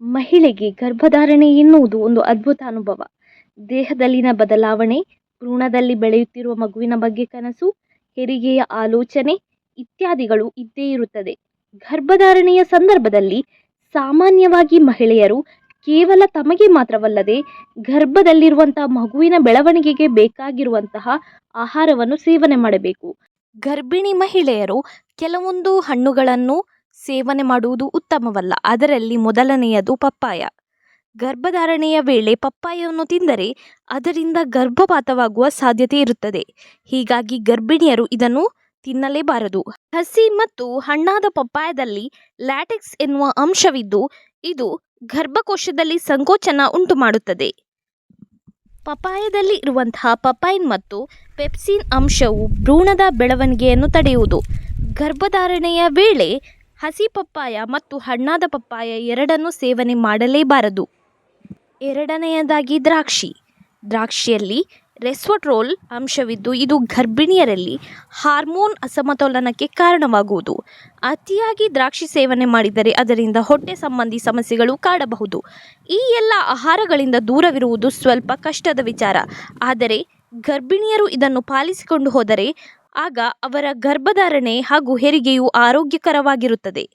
ಮಹಿಳೆಗೆ ಗರ್ಭಧಾರಣೆ ಎನ್ನುವುದು ಒಂದು ಅದ್ಭುತ ಅನುಭವ. ದೇಹದಲ್ಲಿನ ಬದಲಾವಣೆ, ಭ್ರೂಣದಲ್ಲಿ ಬೆಳೆಯುತ್ತಿರುವ ಮಗುವಿನ ಬಗ್ಗೆ ಕನಸು, ಹೆರಿಗೆಯ ಆಲೋಚನೆ ಇತ್ಯಾದಿಗಳು ಇದ್ದೇ ಇರುತ್ತದೆ. ಗರ್ಭಧಾರಣೆಯ ಸಂದರ್ಭದಲ್ಲಿ ಸಾಮಾನ್ಯವಾಗಿ ಮಹಿಳೆಯರು ಕೇವಲ ತಮಗೆ ಮಾತ್ರವಲ್ಲದೆ ಗರ್ಭದಲ್ಲಿರುವಂತಹ ಮಗುವಿನ ಬೆಳವಣಿಗೆಗೆ ಬೇಕಾಗಿರುವಂತಹ ಆಹಾರವನ್ನು ಸೇವನೆ ಮಾಡಬೇಕು. ಗರ್ಭಿಣಿ ಮಹಿಳೆಯರು ಕೆಲವೊಂದು ಹಣ್ಣುಗಳನ್ನು ಸೇವನೆ ಮಾಡುವುದು ಉತ್ತಮವಲ್ಲ. ಅದರಲ್ಲಿ ಮೊದಲನೆಯದು ಪಪ್ಪಾಯ. ಗರ್ಭಧಾರಣೆಯ ವೇಳೆ ಪಪ್ಪಾಯವನ್ನು ತಿಂದರೆ ಅದರಿಂದ ಗರ್ಭಪಾತವಾಗುವ ಸಾಧ್ಯತೆ ಇರುತ್ತದೆ. ಹೀಗಾಗಿ ಗರ್ಭಿಣಿಯರು ಇದನ್ನು ತಿನ್ನಲೇಬಾರದು. ಹಸಿ ಮತ್ತು ಹಣ್ಣಾದ ಪಪ್ಪಾಯದಲ್ಲಿ ಲ್ಯಾಟೆಕ್ಸ್ ಎನ್ನುವ ಅಂಶವಿದ್ದು, ಇದು ಗರ್ಭಕೋಶದಲ್ಲಿ ಸಂಕೋಚನ ಉಂಟು ಮಾಡುತ್ತದೆ ಪಪಾಯದಲ್ಲಿ ಇರುವಂತಹ ಪಪೈನ್ ಮತ್ತು ಪೆಪ್ಸಿನ್ ಅಂಶವು ಭ್ರೂಣದ ಬೆಳವಣಿಗೆಯನ್ನು ತಡೆಯುವುದು. ಗರ್ಭಧಾರಣೆಯ ವೇಳೆ ಹಸಿ ಪಪ್ಪಾಯ ಮತ್ತು ಹಣ್ಣಾದ ಪಪ್ಪಾಯ ಎರಡನ್ನೂ ಸೇವನೆ ಮಾಡಲೇಬಾರದು. ಎರಡನೆಯದಾಗಿ ದ್ರಾಕ್ಷಿ. ದ್ರಾಕ್ಷಿಯಲ್ಲಿ ರೆಸ್ವಟ್ರೋಲ್ ಅಂಶವಿದ್ದು, ಇದು ಗರ್ಭಿಣಿಯರಲ್ಲಿ ಹಾರ್ಮೋನ್ ಅಸಮತೋಲನಕ್ಕೆ ಕಾರಣವಾಗುವುದು. ಅತಿಯಾಗಿ ದ್ರಾಕ್ಷಿ ಸೇವನೆ ಮಾಡಿದರೆ ಅದರಿಂದ ಹೊಟ್ಟೆ ಸಂಬಂಧಿ ಸಮಸ್ಯೆಗಳು ಕಾಡಬಹುದು. ಈ ಎಲ್ಲ ಆಹಾರಗಳಿಂದ ದೂರವಿರುವುದು ಸ್ವಲ್ಪ ಕಷ್ಟದ ವಿಚಾರ. ಆದರೆ ಗರ್ಭಿಣಿಯರು ಇದನ್ನು ಪಾಲಿಸಿಕೊಂಡು ಹೋದರೆ ಆಗ ಅವರ ಗರ್ಭಧಾರಣೆ ಹಾಗೂ ಹೆರಿಗೆಯು ಆರೋಗ್ಯಕರವಾಗಿರುತ್ತದೆ.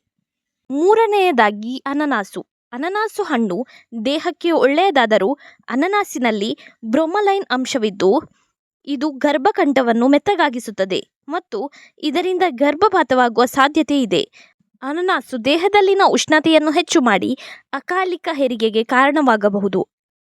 ಮೂರನೆಯದಾಗಿ ಅನನಾಸು. ಅನನಾಸು ಹಣ್ಣು ದೇಹಕ್ಕೆ ಒಳ್ಳೆಯದಾದರೂ ಅನನಾಸಿನಲ್ಲಿ ಬ್ರೊಮಲೈನ್ ಅಂಶವಿದ್ದು, ಇದು ಗರ್ಭಕಂಠವನ್ನು ಮೆತ್ತಗಾಗಿಸುತ್ತದೆ ಮತ್ತು ಇದರಿಂದ ಗರ್ಭಪಾತವಾಗುವ ಸಾಧ್ಯತೆ ಇದೆ. ಅನನಾಸು ದೇಹದಲ್ಲಿನ ಉಷ್ಣತೆಯನ್ನು ಹೆಚ್ಚು ಮಾಡಿ ಅಕಾಲಿಕ ಹೆರಿಗೆಗೆ ಕಾರಣವಾಗಬಹುದು.